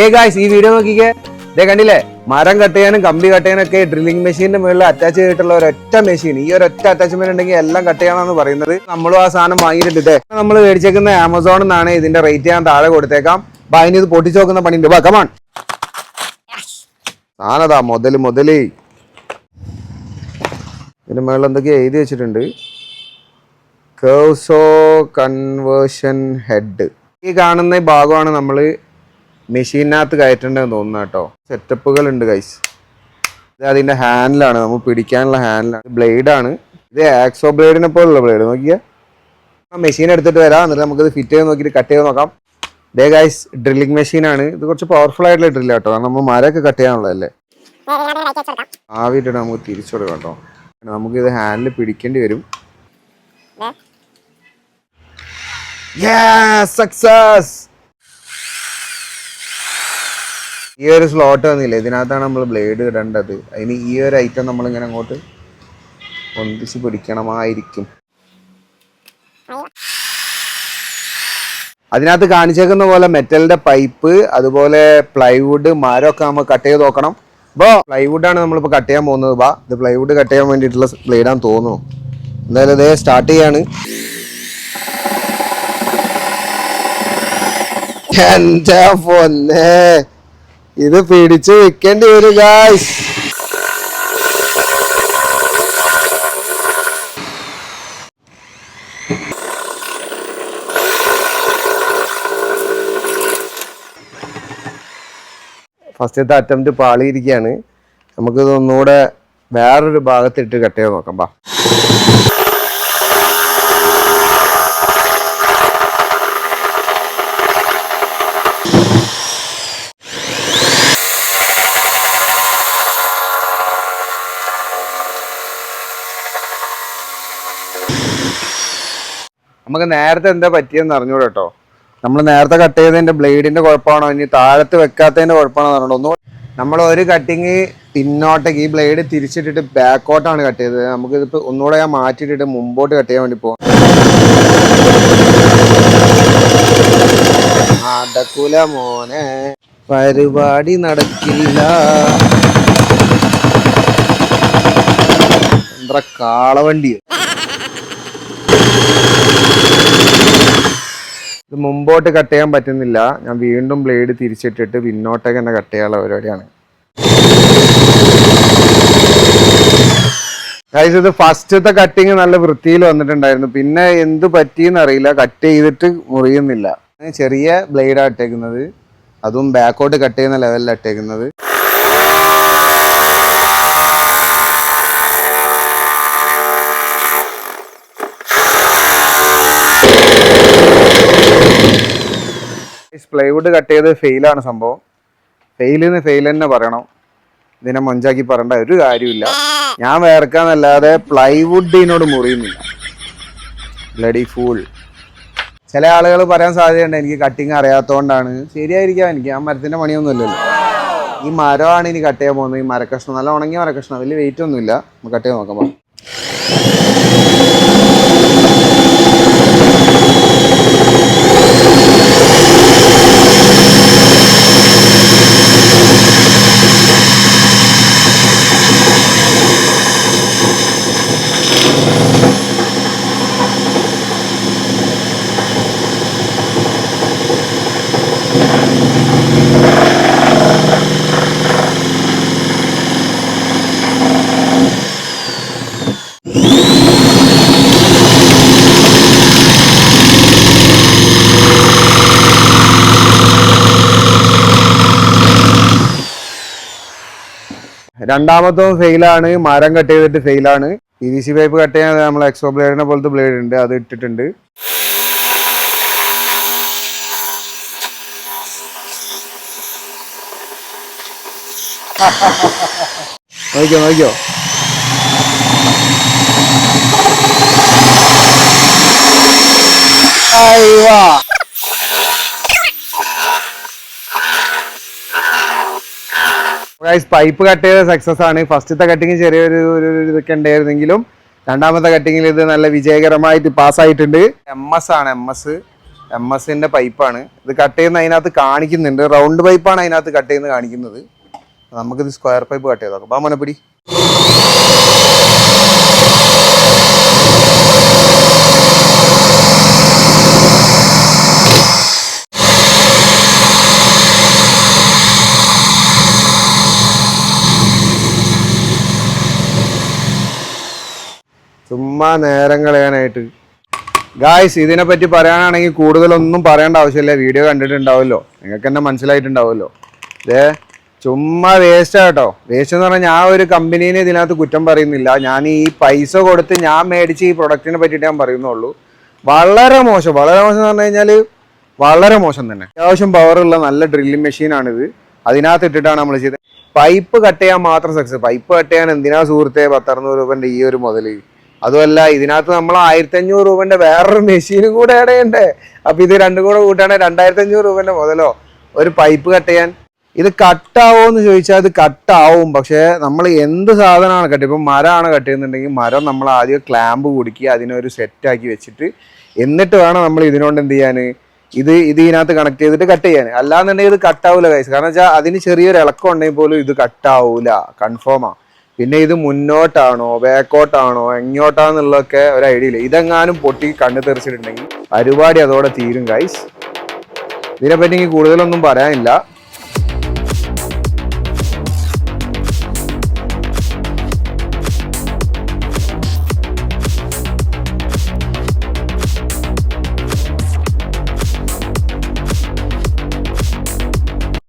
ഏ ഗായ്സ് ഈ വീഡിയോ നോക്കിക്കേ. ഇതേ കണ്ടില്ലേ? മരം കട്ട് ചെയ്യാനും കമ്പി കട്ട് ചെയ്യാനും ഒക്കെ ഡ്രില്ലിംഗ് മെഷീന്റെ മുകളിൽ അറ്റാച്ച് ചെയ്തിട്ടുള്ള ഒരൊറ്റ മെഷീൻ ഈ ഒറ്റ അറ്റാച്ച്മെന്റ് ഉണ്ടെങ്കിൽ എല്ലാം കട്ട് ചെയ്യാനാണ് പറയുന്നത്. നമ്മളും ആ സാധനം വാങ്ങിയിട്ടുണ്ട് നമ്മൾ മേടിച്ചേക്കുന്ന ആമസോണിൽ നിന്നാണ് ഇതിന്റെ റേറ്റ് ഞാൻ താഴെ കൊടുത്തേക്കാം. അതിന് ഇത് പൊട്ടിച്ചു നോക്കുന്ന പണിയുണ്ട്. വാ കമാൺ സാധനതാ മുതൽ മുതൽ. ഇതിന്റെ മുകളിൽ എന്തൊക്കെയോ എഴുതി വെച്ചിട്ടുണ്ട്. കേസോ കൺവേർഷൻ ഹെഡ് ഈ കാണുന്ന ഭാഗമാണ് നമ്മൾ മെഷീനകത്ത് കയറ്റേണ്ടതെന്ന് തോന്നുന്നു കേട്ടോ. സെറ്റപ്പുകൾ ഉണ്ട് ഗൈസ് ഇത് അതിന്റെ ഹാൻഡിലാണ് നമ്മൾ പിടിക്കാനുള്ള ഹാൻഡിലാണ് ബ്ലേഡാണ് ഇത് ആക്സോ ബ്ലേഡിനെ പോലുള്ള ബ്ലേഡ് നോക്കിയാ. മെഷീൻ എടുത്തിട്ട് വരാം. എന്നിട്ട് നമുക്കിത് ഫിറ്റ് ചെയ്ത് നോക്കിയിട്ട് കട്ട് ചെയ്ത് നോക്കാം. ഡേ ഗൈസ് ഡ്രില്ലിംഗ് മെഷീനാണ് ഇത് കുറച്ച് പവർഫുൾ ആയിട്ടുള്ള ഡ്രില്ല കേട്ടോ. കാരണം നമ്മൾ മരമൊക്കെ കട്ട് ചെയ്യാനുള്ളതല്ലേ. ആവിയിട്ടിട്ട് നമുക്ക് തിരിച്ചു കൊടുക്കാം കേട്ടോ. നമുക്കിത് ഹാൻഡിൽ പിടിക്കേണ്ടി വരും. സക്സസ് ഈ ഒരു സ്ലോട്ട് വന്നില്ല? ഇതിനകത്താണ് നമ്മൾ ബ്ലേഡ് ഇടേണ്ടത്. അതിന് ഈ ഒരു ഐറ്റം നമ്മൾ ഇങ്ങനെ അങ്ങോട്ട് ഒന്നിച്ച് പിടിക്കണമായിരിക്കും. അതിനകത്ത് കാണിച്ചേക്കുന്ന പോലെ മെറ്റലിന്റെ പൈപ്പ് അതുപോലെ പ്ലൈവുഡ് മരമൊക്കെ നമ്മൾ കട്ട് ചെയ്ത് നോക്കണം. അപ്പോൾ പ്ലൈവുഡ് ആണ് നമ്മളിപ്പോൾ കട്ട് ചെയ്യാൻ പോകുന്നത്. ബാ ഇത് പ്ലൈവുഡ് കട്ട് ചെയ്യാൻ വേണ്ടിയിട്ടുള്ള ബ്ലേഡാന്ന് തോന്നുന്നു. എന്തായാലും ഇതേ സ്റ്റാർട്ട് ചെയ്യാണ്. എന്റെ പൊന്നെ. ഇത് പിടിച്ചു വെക്കേണ്ടി വരും ഗായ്സ് ഫസ്റ്റത്തെ അറ്റംപ്റ്റ് പാളിയിരിക്കുകയാണ്. നമുക്കിത് ഒന്നുകൂടെ വേറൊരു ഭാഗത്തിട്ട് കട്ട് ചെയ്ത് നോക്കാം ബാ. നമുക്ക് നേരത്തെ എന്താ പറ്റിയെന്ന് അറിഞ്ഞൂടെ കേട്ടോ നമ്മൾ നേരത്തെ കട്ട് ചെയ്തതിന്റെ ബ്ലേഡിന്റെ കുഴപ്പമാണോ? ഇനി താഴത്ത് വെക്കാത്തതിന്റെ കുഴപ്പമാണോ എന്ന് നമ്മൾ ഒരു കട്ടിങ് പിന്നോട്ടേക്ക് ഈ ബ്ലേഡ് തിരിച്ചിട്ടിട്ട് ബാക്കോട്ടാണ് കട്ട് ചെയ്തത്. നമുക്ക് ഇതിപ്പോ ഒന്നുകൂടെ ഞാൻ മാറ്റിയിട്ടിട്ട് മുമ്പോട്ട് കട്ട് ചെയ്യാൻ വേണ്ടി പോവാം. നടക്കൂല മോനെ. പരിപാടി നടക്കില്ല. എന്താ കാളവണ്ടി ഇത് മുമ്പോട്ട് കട്ട് ചെയ്യാൻ പറ്റുന്നില്ല. ഞാൻ വീണ്ടും ബ്ലേഡ് തിരിച്ചിട്ടിട്ട് പിന്നോട്ടേക്ക് തന്നെ കട്ട് ചെയ്യാനുള്ള പരിപാടിയാണ്. ഗൈസ് ഇത് ഫസ്റ്റത്തെ കട്ടിങ് നല്ല വൃത്തിയിൽ വന്നിട്ടുണ്ടായിരുന്നു. പിന്നെ എന്ത് പറ്റിയെന്ന് അറിയില്ല. കട്ട് ചെയ്തിട്ട് മുറിയുന്നില്ല. ചെറിയ ബ്ലേഡാണ് ഇട്ടേക്കുന്നത്. അതും ബാക്കോട്ട് കട്ട് ചെയ്യുന്ന ലെവലിലാണ് ഇട്ടേക്കുന്നത്. പ്ലൈവുഡ് കട്ട് ചെയ്ത് ഫെയിലാണ് സംഭവം. ഫെയിലിന്ന് ഫെയിൽ തന്നെ പറയണം. ഇതിനെ മൊഞ്ചാക്കി പറയേണ്ട ഒരു കാര്യമില്ല. ഞാൻ വേർക്കാന്നല്ലാതെ പ്ലൈവുഡിനോട് മുറിയുന്നില്ല. ബ്ലഡി ഫൂൾ ചില ആളുകൾ പറയാൻ സാധ്യതയുണ്ട് എനിക്ക് കട്ടിങ് അറിയാത്തതുകൊണ്ടാണ് ശരിയായിരിക്കാം എനിക്ക് ആ മരത്തിന്റെ പണിയൊന്നുമില്ലല്ലോ. ഈ മരമാണ് ഇനി കട്ട് ചെയ്യാൻ പോകുന്നത്. ഈ മരക്കഷ്ണം നല്ല ഉണങ്ങിയ മരക്കഷ്ണം വലിയ വെയിറ്റ് ഒന്നുമില്ല. നമുക്ക് കട്ട് ചെയ്ത് നോക്കാം വാ. രണ്ടാമത്തതും ഫെയിലാണ് മരം കട്ട് ചെയ്തിട്ട് ഫെയിലാണ് P V C pipe cut ചെയ്യാൻ നമ്മൾ എക്സോ ബ്ലേഡിനെ പോലത്തെ ബ്ലേഡ് ഉണ്ട്. അത് ഇട്ടിട്ടുണ്ട്. നോക്കിയോ നോക്കിയോ അയ്യോ. പൈപ്പ് കട്ട് ചെയ്ത സക്സസ് ആണ്. ഫസ്റ്റത്തെ കട്ടിങ് ചെറിയൊരു ഒരു ഇതൊക്കെ ഉണ്ടായിരുന്നെങ്കിലും രണ്ടാമത്തെ കട്ടിങ്ങിൽ ഇത് നല്ല വിജയകരമായിട്ട് പാസ്സായിട്ടുണ്ട് എം എസ് ആണ് എം എസ് എം എസിന്റെ പൈപ്പാണ് ഇത് കട്ട് ചെയ്യുന്ന അതിനകത്ത് കാണിക്കുന്നുണ്ട്. റൗണ്ട് പൈപ്പാണ് അതിനകത്ത് കട്ട് ചെയ്യുന്നത് കാണിക്കുന്നത്. നമുക്കിത് സ്ക്വയർ പൈപ്പ് കട്ട് ചെയ്ത് നോക്കാം. ബാ ചുമ്മാ നേരം കളയാനായിട്ട്. ഗായ്സ് ഇതിനെപ്പറ്റി പറയാനാണെങ്കിൽ കൂടുതലൊന്നും പറയേണ്ട ആവശ്യമില്ല. വീഡിയോ കണ്ടിട്ടുണ്ടാവുമല്ലോ. നിങ്ങൾക്ക് തന്നെ മനസ്സിലായിട്ടുണ്ടാവുമല്ലോ. ഇതേ ചുമ്മാ വേസ്റ്റ് ആട്ടോ വേസ്റ്റ് എന്ന് പറഞ്ഞാൽ ഞാൻ ഒരു കമ്പനീനെ ഇതിനകത്ത് കുറ്റം പറയുന്നില്ല. ഞാൻ ഈ പൈസ കൊടുത്ത് ഞാൻ മേടിച്ച് ഈ പ്രൊഡക്റ്റിനെ പറ്റിയിട്ട് ഞാൻ പറയുന്നുള്ളൂ. വളരെ മോശം. വളരെ മോശം എന്ന് പറഞ്ഞു കഴിഞ്ഞാൽ വളരെ മോശം തന്നെ. അത്യാവശ്യം പവറുള്ള നല്ല ഡ്രില്ലിംഗ് മെഷീനാണിത് അതിനകത്ത് ഇട്ടിട്ടാണ് നമ്മൾ ചെയ്തത്. പൈപ്പ് കട്ട് ചെയ്യാൻ മാത്രം സക്സസ് പൈപ്പ് കട്ട് ചെയ്യാൻ എന്തിനാ സുഹൃത്തെ പത്തറുന്നൂറ് രൂപന്റെ ഈ ഒരു മുതൽ അതുമല്ല ഇതിനകത്ത് നമ്മൾ ആയിരത്തി അഞ്ഞൂറ് രൂപന്റെ വേറൊരു മെഷീനും കൂടെ ആഡ് അപ്പൊ ഇത് രണ്ടും കൂടെ കൂട്ടുകയാണെങ്കിൽ രണ്ടായിരത്തി അഞ്ഞൂറ് രൂപന്റെ മുതലോ? ഒരു പൈപ്പ് കട്ട് ചെയ്യാൻ. ഇത് കട്ടാവോ എന്ന് ചോദിച്ചാൽ ഇത് കട്ടാവും പക്ഷേ നമ്മൾ എന്ത് സാധനമാണ് കട്ട് ഇപ്പം മരമാണ് കട്ട് ചെയ്യുന്നുണ്ടെങ്കിൽ മരം നമ്മൾ ആദ്യം ക്ലാമ്പ് കുടുക്കി അതിനൊരു സെറ്റാക്കി വെച്ചിട്ട് എന്നിട്ട് വേണം നമ്മൾ ഇതിനോണ്ട് എന്ത് ചെയ്യാൻ. ഇത് ഇത് ഇതിനകത്ത് കണക്ട് ചെയ്തിട്ട് കട്ട് ചെയ്യാൻ. അല്ലാന്നുണ്ടെങ്കിൽ ഇത് കട്ടാവൂല കൈസ് കാരണം വെച്ചാൽ അതിന് ചെറിയൊരു ഇളക്കം ഉണ്ടെങ്കിൽ പോലും ഇത് കട്ടാവൂല കൺഫേമാ പിന്നെ ഇത് മുന്നോട്ടാണോ ബാക്കോട്ടാണോ എങ്ങോട്ടാന്നുള്ളതൊക്കെ ഒരു ഐഡിയ ഇല്ല. ഇതെങ്ങാനും പൊട്ടി കണ്ണു തെറിച്ചിട്ടുണ്ടെങ്കിൽ പരിപാടി അതോടെ തീരും ഗൈസ് ഇതിനെപ്പറ്റി എനിക്ക് കൂടുതലൊന്നും പറയാനില്ല.